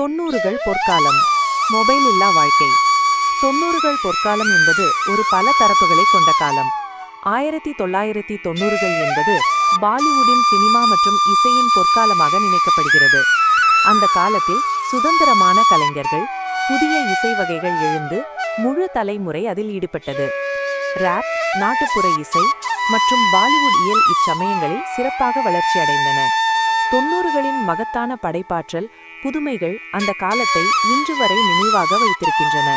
தொண்ணூறுகள் பொற்காலம். மொபைல் இல்லா வாழ்க்கை. தொண்ணூறுகள் பொற்காலம் என்பது ஒரு பல தரப்புகளை கொண்ட காலம். ஆயிரத்தி தொள்ளாயிரத்தி தொண்ணூறுகள் என்பது பாலிவுட்டின் சினிமா மற்றும் இசையின் பொற்காலமாக நினைக்கப்படுகிறது. அந்த காலத்தில் சுதந்திரமான கலைஞர்கள் புதிய இசை வகைகள் எழுந்து முழு தலைமுறை அதில் ஈடுபட்டது. ராப் நாட்டுப்புற இசை மற்றும் பாலிவுட் இயல் இச்சமயங்களில் சிறப்பாக வளர்ச்சி அடைந்தன. தொண்ணூறுகளின் மகத்தான படைப்பாற்றல் புதுமைகள் அந்த காலத்தை இன்று வரை நினைவாக வைத்திருக்கின்றன.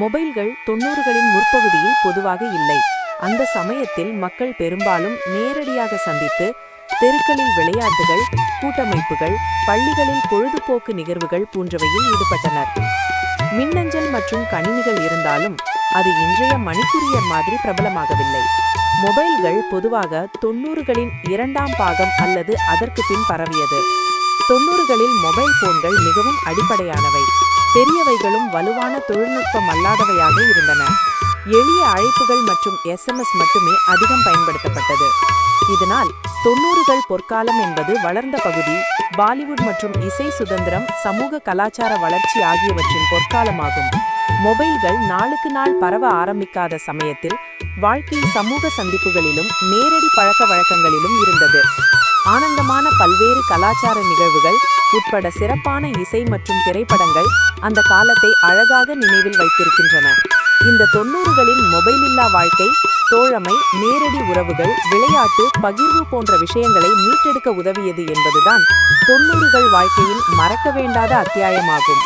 மொபைல்கள் தொண்ணூறுகளின் முற்பகுதியில் பொதுவாக இல்லை. அந்த சமயத்தில் மக்கள் பெரும்பாலும் நேரடியாக சந்தித்து தெருக்களில் விளையாட்டுகள் கூட்டமைப்புகள் பள்ளிகளில் பொழுதுபோக்கு நிகழ்வுகள் போன்றவையில் ஈடுபட்டனர். மின்னஞ்சல் மற்றும் கணினிகள் இருந்தாலும் அது இன்றைய மணிக்குரியர் மாதிரி பிரபலமாகவில்லை. மொபைல்கள் பொதுவாக தொண்ணூறுகளின் இரண்டாம் பாகம் அல்லது அதற்கு பின் பரவியது. தொண்ணூறுகளில் மொபைல் போன்கள் மிகவும் அடிப்படையானவை. பெரியவைகளும் வலுவான தொழில்நுட்பம் அல்லாதவையாக இருந்தன. எளிய அழைப்புகள் மற்றும் எஸ்எம்எஸ் மட்டுமே அதிகம் பயன்படுத்தப்பட்டது. இதனால் தொண்ணூறுகள் பொற்காலம் என்பது வளர்ந்த பகுதி பாலிவுட் மற்றும் இசை சுதந்திரம் சமூக கலாச்சார வளர்ச்சி ஆகியவற்றின் பொற்காலமாகும். மொபைல்கள் நாளுக்கு நாள் பரவ ஆரம்பிக்காத சமயத்தில் வாழ்க்கை சமூக சந்திப்புகளிலும் நேரடி பழக்க வழக்கங்களிலும் இருந்தது. ஆனந்தமான பல்வேறு கலாச்சார நிகழ்வுகள் உட்பட சிறப்பான இசை மற்றும் திரைப்படங்கள் அந்த காலத்தை அழகாக நினைவில் வைத்திருக்கின்றன. இந்த தொண்ணூறுகளின் மொபைல் இல்லா வாழ்க்கை தோழமை நேரடி உறவுகள் விளையாட்டு பகிர்வு போன்ற விஷயங்களை மீட்டெடுக்க உதவியது என்பதுதான் தொண்ணூறுகள் வாழ்க்கையில் மறக்க வேண்டாத அத்தியாயமாகும்.